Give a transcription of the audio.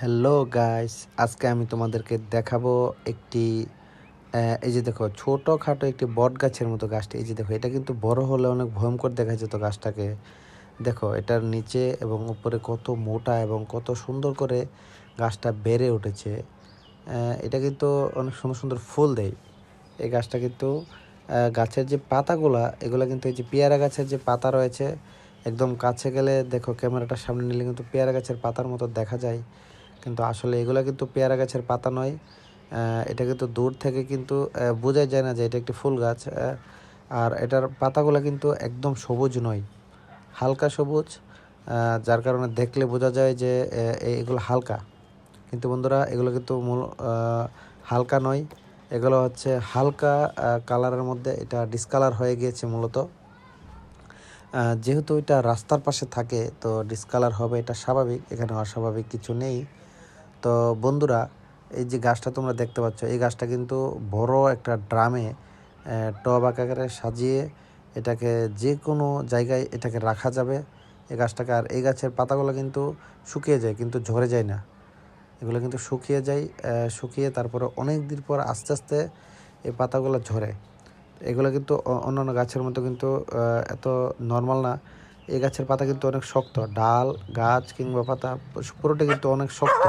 Hello guys আজকে আমি তোমাদেরকে দেখাবো একটি এই যে দেখো, ছোটোখাটো একটি বট গাছের মতো গাছটি। এই যে দেখো, এটা কিন্তু বড় হলে অনেক ভয়ঙ্কর দেখা যেত গাছটাকে। দেখো, এটার নিচে এবং উপরে কত মোটা এবং কত সুন্দর করে গাছটা বেড়ে উঠেছে। এটা কিন্তু অনেক সুন্দর সুন্দর ফুল দেয়। এই গাছটা কিন্তু গাছের যে পাতাগুলা, এগুলো কিন্তু এই যে পেয়ারা গাছের যে পাতা রয়েছে, একদম কাছে গেলে দেখো, ক্যামেরাটার সামনে নিলে কিন্তু পেয়ারা গাছের পাতার মতো দেখা যায়। কিন্তু আসলে এগুলো কিন্তু পেয়ারা গাছের পাতা নয়। এটা কিন্তু দূর থেকে কিন্তু বোঝাই যায় না যে এটা একটি ফুল গাছ আর এটার পাতাগুলো কিন্তু একদম সবুজ নয়, হালকা সবুজ যার কারণে দেখলে বোঝা যায় যে এগুলো হালকা। কিন্তু বন্ধুরা, এগুলো কিন্তু মূল হালকা নয়, এগুলো হচ্ছে হালকা কালারের মধ্যে এটা ডিসকালার হয়ে গিয়েছে মূলত। যেহেতু এটা রাস্তার পাশে থাকে, তো ডিসকালার হবে, এটা স্বাভাবিক এখানে অস্বাভাবিক কিছু নেই। তো বন্ধুরা, এই যে গাছটা তোমরা দেখতে পাচ্ছ, এই গাছটা কিন্তু বড় একটা ড্রামে টব আকারে সাজিয়ে এটাকে যে কোনো জায়গায় এটাকে রাখা যাবে। এই গাছটাকে, আর এই গাছের পাতাগুলো কিন্তু শুকিয়ে যায়, কিন্তু ঝরে যায় না। এগুলো কিন্তু শুকিয়ে যায় শুকিয়ে তারপরে অনেক দিন পর আস্তে আস্তে এই পাতাগুলো ঝরে। এগুলো কিন্তু অন্যান্য গাছের মতো কিন্তু এত নর্মাল না। এই গাছের পাতা কিন্তু অনেক শক্ত, ডাল, গাছ কিংবা পাতা, পুরোটা কিন্তু অনেক শক্ত।